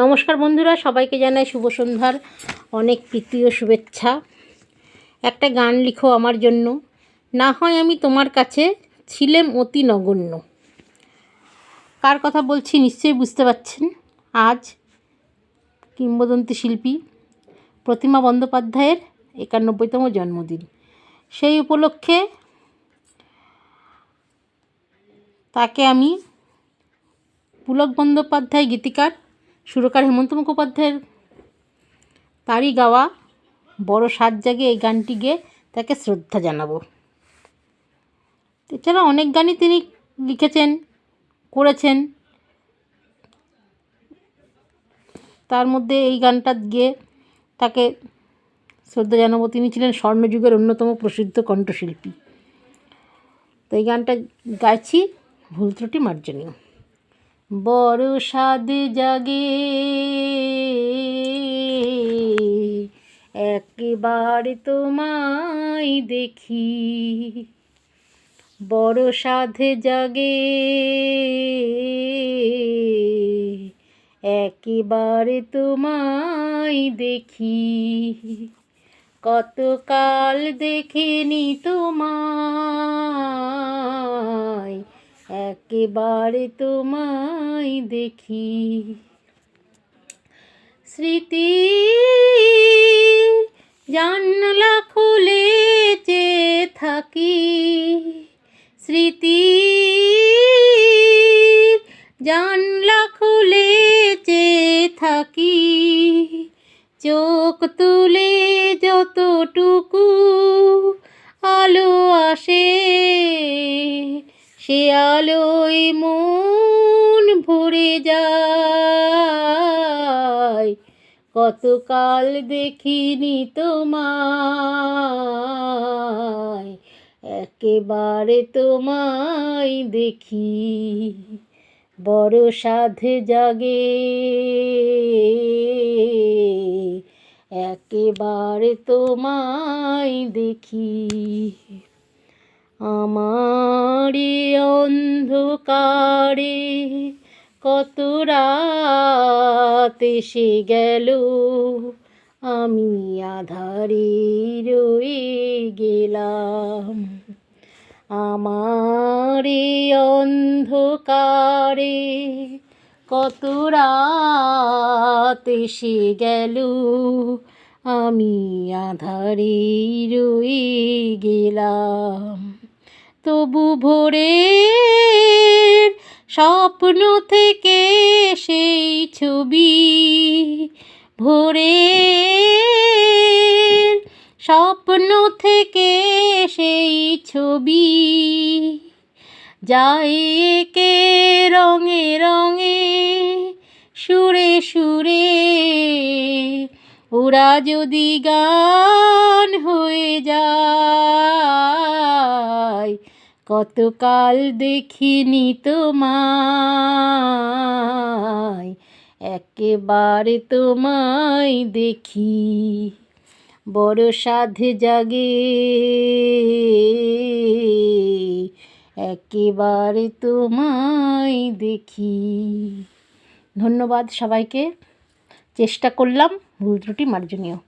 নমস্কার বন্ধুরা, সবাইকে জানাই শুভ সন্ধ্যার অনেক প্রীতি ও শুভেচ্ছা। একটা গান লিখো আমার জন্য। না হয় আমি তোমার কাছে ছিলেম অতি নগণ্য। কার কথা বলছি নিশ্চয়ই বুঝতে পারছেন? আজ কিংবদন্তি শিল্পী প্রতিমা বন্দ্যোপাধ্যায়ের একানব্বইতম জন্মদিন। সেই উপলক্ষে তাকে আমি পুলক বন্দ্যোপাধ্যায় গীতিকার সুরকার হেমন্ত মুখোপাধ্যায়ের তারই গাওয়া বড় সাত জাগে এই গানটি গেয়ে তাকে শ্রদ্ধা জানাব। এছাড়া অনেক গানই তিনি লিখেছেন, করেছেন। তার মধ্যে এই গানটা গিয়ে তাকে শ্রদ্ধা জানাব। তিনি ছিলেন স্বর্ণযুগের অন্যতম প্রসিদ্ধ কণ্ঠশিল্পী। তো এই গানটা গাইছি, ভুল ত্রুটি মার্জনীয়। বড় স্বাদ জাগে। একবার তোমায় দেখি, বড় সাধে জাগে। একেবারে তোমায় দেখি কতকাল দেখেনি তোমায়। একেবারে তোমায় দেখি। স্মৃতি জানলা খুলে চেয়ে থাকি। স্মৃতি জানলা খুলে চেয়ে থাকি। চোখ তুলে যতটুকু সে আলোয় মন ভরে যায়। কতকাল দেখিনি তোমায়, একেবারে তোমায় দেখি। বড় সাধে জাগে, একেবারে তোমায় দেখি। আমার অন্ধকারে কত রাত এসে গেল। আমি আধারে রয়ে গেলাম। আমার অন্ধকারে কত রাত এসে গেল। আমি আধারে রয়ে গেলাম। তবু ভোরের স্বপ্ন থেকে সেই ছবি ভোরে। স্বপ্ন থেকে সেই ছবি যায় কে রঙে রঙে, সুরে সুরে। ওরা যদি গান কতকাল দেখিনি তোমায়, একেবারে তোমায় দেখি। বড় সাধে জাগে, একেবারে তোমায় দেখি। ধন্যবাদ সবাইকে। চেষ্টা করলাম, ভুল ত্রুটি মার্জনীয়।